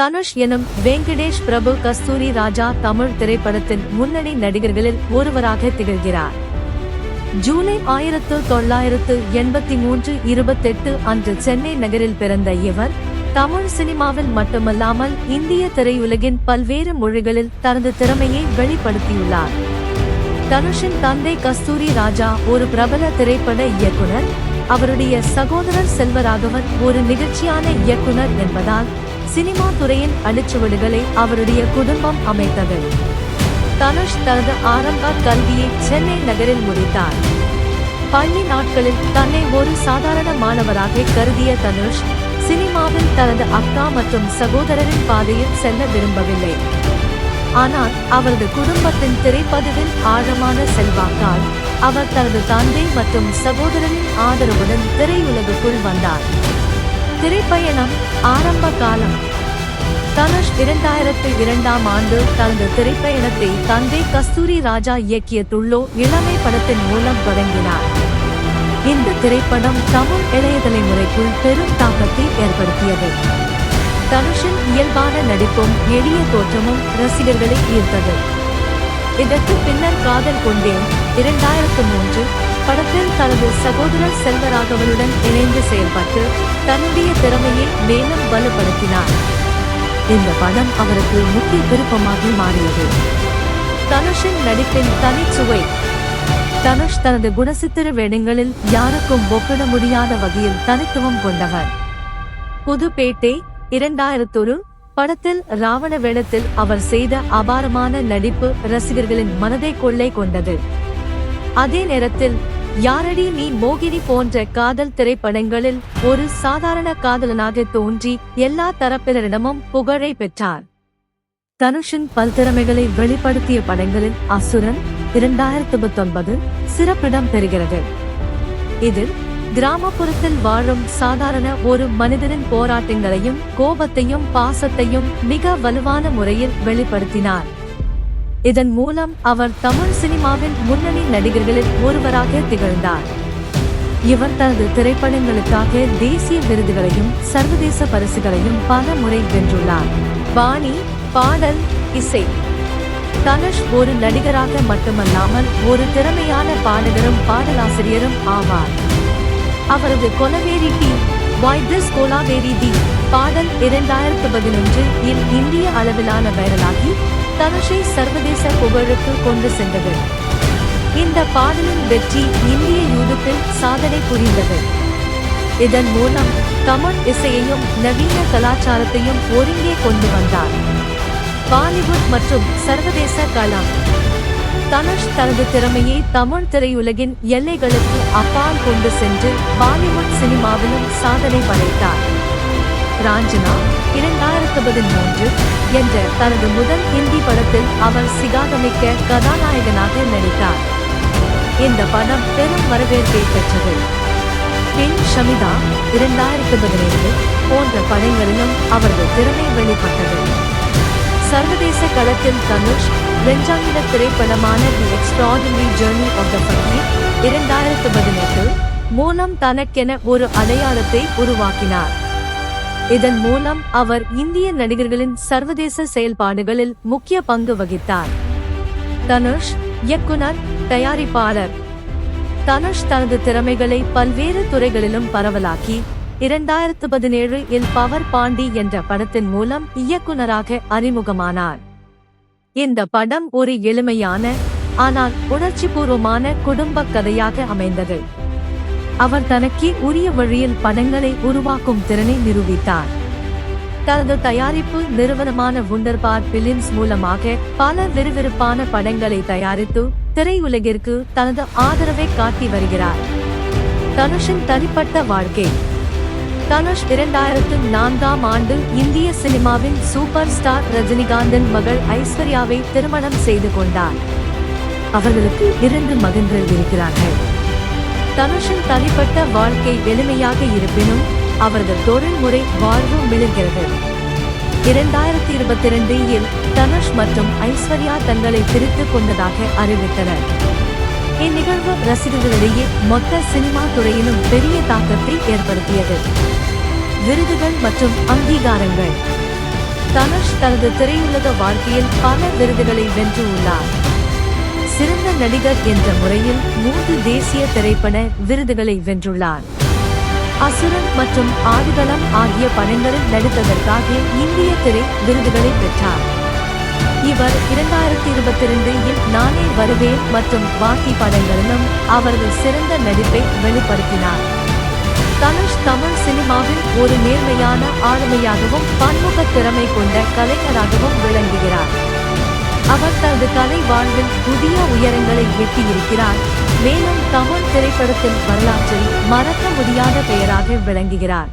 தனுஷ் எனும் வெங்கடேஷ் பிரபு கஸ்தூரி ராஜா தமிழ் திரைப்படத்தின் முன்னணி நடிகர்களில் ஒருவராக திகழ்கிறார். ஜூலை ஆயிரத்து தொள்ளாயிரத்து எண்பத்தி மூன்று இருபத்தெட்டு அன்று சென்னை நகரில் பிறந்த இவர் தமிழ் சினிமாவில் மட்டுமல்லாமல் இந்திய திரையுலகின் பல்வேறு மொழிகளில் தனது திறமையை வெளிப்படுத்தியுள்ளார். தனுஷின் தந்தை கஸ்தூரி ராஜா ஒரு பிரபல திரைப்பட இயக்குனர். அவருடைய சகோதரர் செல்வராகவன் ஒரு நிகழ்ச்சியான இயக்குனர் என்பதால் சினிமா துறையின் அடிச்சுவடுகளை அவருடைய குடும்பம் அமைத்தது. தனுஷ் தனது ஆரம்ப கல்வியை சென்னை நகரில் முடித்தார். பள்ளி நாட்களில் தன்னை ஒரு சாதாரண மாணவராக கருதிய தனுஷ் சினிமாவில் தனது அக்கா மற்றும் சகோதரரின் பாதையில் செல்ல விரும்பவில்லை. ஆனால் அவரது குடும்பத்தின் திரைப்பதிவில் ஆழமான செல்வாக்கால் அவர் தனது தந்தை மற்றும் சகோதரரின் ஆதரவுடன் திரையுலகுக்குள் வந்தார். திரைப்பயணம் ஆரம்ப காலம். தனுஷ் இரண்டாயிரத்து இரண்டாம் ஆண்டு தனது திரைப்பயணத்தை தந்தை கஸ்தூரி ராஜா இயக்கிய துள்ளோ இளமை படத்தின் மூலம் தொடங்கினார். இந்த திரைப்படம் தமிழ் இளைய தலைமுறைக்குள் பெரும் தாக்கத்தை ஏற்படுத்தியது. தனுஷின் இயல்பான நடிப்பும் எளிய தோற்றமும் ரசிகர்களை ஈர்த்தது. இதற்கு பின்னர் காதல் கொண்டேன் இரண்டாயிரத்து மூன்று படத்தில் தனது சகோதரர் செல்வராகவனுடன் இணைந்து செயல்பட்டு தன்னுடைய திறமையை மேலும் வலுப்படுத்தினார். இந்த படம் அவருக்கு முக்கிய விருப்பமாக மாறியது. தனுஷின் நடிப்பின் தனிச்சுவை. தனுஷ் தனது குணசித்திர வேடங்களில் யாருக்கும் ஒப்பிட முடியாத வகையில் தனித்துவம் கொண்டவர். புதுப்பேட்டை இரண்டாயிரத்தொரு படத்தில் ராவண வேடத்தில் அவர் செய்த அபாரமான நடிப்பு ரசிகர்களின் மனதை கொள்ளை கொண்டது. அதே நேரத்தில் யாரடி நீ மோகினி போன்ற காதல் திரைப்படங்களில் ஒரு சாதாரண காதலனாக தோன்றி எல்லா தரப்பினரிடமும் புகழை பெற்றார். தனுஷின் பல்திறமைகளை வெளிப்படுத்திய படங்களில் அசுரன் இரண்டாயிரத்து பத்தொன்பது சிறப்பிடம் பெறுகிறது. இதில் கிராமப்புறத்தில் வாழும் சாதாரண ஒரு மனிதனின் போராட்டங்களையும் கோபத்தையும் பாசத்தையும் மிக வலுவான முறையில் வெளிப்படுத்தினார். இதன் மூலம் அவர் தமிழ் சினிமாவின் முன்னணி நடிகர்களில் ஒருவராக திகழ்ந்தார். இவர் தனது திரைப்படங்களுக்காக தேசிய விருதுகளையும் சர்வதேச பரிசுகளையும் பல முறை வென்றுள்ளார். பாணி பாடல் இசை. தனுஷ் ஒரு நடிகராக மட்டுமல்லாமல் ஒரு திறமையான பாடகரும் பாடலாசிரியரும் ஆவார். அவரது கொலவேரி டி வாய் திஸ் கோலாவேரி தி பாடல் இரண்டாயிரத்து பதினொன்று இல் இந்திய அளவிலான வைரலாகி தனுஷை சர்வதேச புகழுக்கு கொண்டு சென்றது. இந்த பாடலின் வெற்றி இந்திய யூதத்தில் சாதனை புரிந்தது. இதன் மூலம் தமிழ் இசையையும் நவீன கலாச்சாரத்தையும் ஒருங்கே கொண்டு வந்தார். பாலிவுட் மற்றும் சர்வதேச கலாம். தனுஷ் தனது திறமையை தமிழ் திரையுலகின் எல்லைகளுக்கு அப்பால் கொண்டு சென்று பாலிவுட் சினிமாவிலும் சாதனை படைத்தார். ராஞ்சனா இரண்டாயிரத்து பதிமூன்று என்ற தனது முதல் ஹிந்தி படத்தில் அவர் சிகாதமிக்க கதாநாயகனாக நடித்தார். இந்த படம் பெரும் வரவேற்பை பெற்றது. பின் ஷமிதா இரண்டாயிரத்து பதினேழு போன்ற படங்களிலும் அவரது திறமை வெளிப்பட்டது. சர்வதேச களத்தில் தனுஷ் வெஞ்சாங்கிட திரைப்படமான the extraordinary journey of the fakir இரண்டாயிரத்து பதினெட்டு மூலம் தனக்கென ஒரு அடையாளத்தை உருவாக்கினார். இதன் மூலம் அவர் இந்திய நடிகர்களின் சர்வதேச செயல்பாடுகளில் முக்கிய பங்கு வகித்தார். தனுஷ் இயக்குனர் தயாரிப்பாளர். தனுஷ் தனது திறமைகளை பல்வேறு துறைகளிலும் பரவலாக்கி இரண்டாயிரத்து பதினேழு இல் பவர் பாண்டி என்ற படத்தின் மூலம் இயக்குனராக அறிமுகமானார். இந்த படம் ஒரு எளிமையான ஆனால் உணர்ச்சிபூர்வமான குடும்ப கதையாக அமைந்தது. அவர் தனக்கே உரிய வழியில் படங்களை உருவாக்கும் திறனை நிரூபித்தார். தனது தயாரிப்பு நிறுவனமான வுண்டர்பார் பிலிம்ஸ் மூலமாக பல விறுவிறுப்பான படங்களை தயாரித்து திரையுலகிற்கு தனது ஆதரவை காட்டி வருகிறார். தனுஷின் தனிப்பட்ட வாழ்க்கை. தனுஷ் இரண்டாயிரத்து நான்காம் ஆண்டு இந்திய சினிமாவின் சூப்பர் ஸ்டார் ரஜினிகாந்தின் மகள் ஐஸ்வர்யாவை திருமணம் செய்து கொண்டார். அவர்களுக்கு இரண்டு மகன்கள் இருக்கிறார்கள். தனுஷின் தனிப்பட்ட வாழ்க்கை எளிமையாக இருப்பினும் அவரது தொழில்முறை வாழ்வு மிளர்கிறது இரண்டாயிரத்தி இருபத்தி ரெண்டில் தனுஷ் மற்றும் ஐஸ்வர்யா தங்களை பிரித்துக் கொண்டதாக அறிவித்தனர். இந்நிகழ்வு ரசிகர்களிடையே மொத்த சினிமா துறையிலும் பெரிய தாக்கத்தை ஏற்படுத்தியது. விருதுகள் மற்றும் அங்கீகாரங்கள். தனுஷ் தனது திரையுலக வாழ்க்கையில் பல விருதுகளை வென்று உள்ளார் சிறந்த நடிகர் என்ற முறையில் மூன்று தேசிய திரைப்பட விருதுகளை வென்றுள்ளார். அசுரன் மற்றும் ஆடுகளம் ஆகிய படங்களில் நடித்ததற்காக இந்திய திரை விருதுகளை பெற்றார். இவர் இரண்டாயிரத்தி இருபத்தி ரெண்டில் நானே வருவேன் மற்றும் பாக்கி படங்களிலும் அவரது சிறந்த நடிப்பை வெளிப்படுத்தினார். தனுஷ் தமிழ் சினிமாவில் ஒரு நேர்மையான ஆளுமையாகவும் பன்முக திறமை கொண்ட கலைஞராகவும் விளங்குகிறார். கலை வாழ்வில் புதிய உயரங்களை எட்டியிருக்கிறார். மேலும் தமிழ் திரைப்படத்தின் வரலாற்றில் மறக்க முடியாத பெயராக விளங்குகிறார்.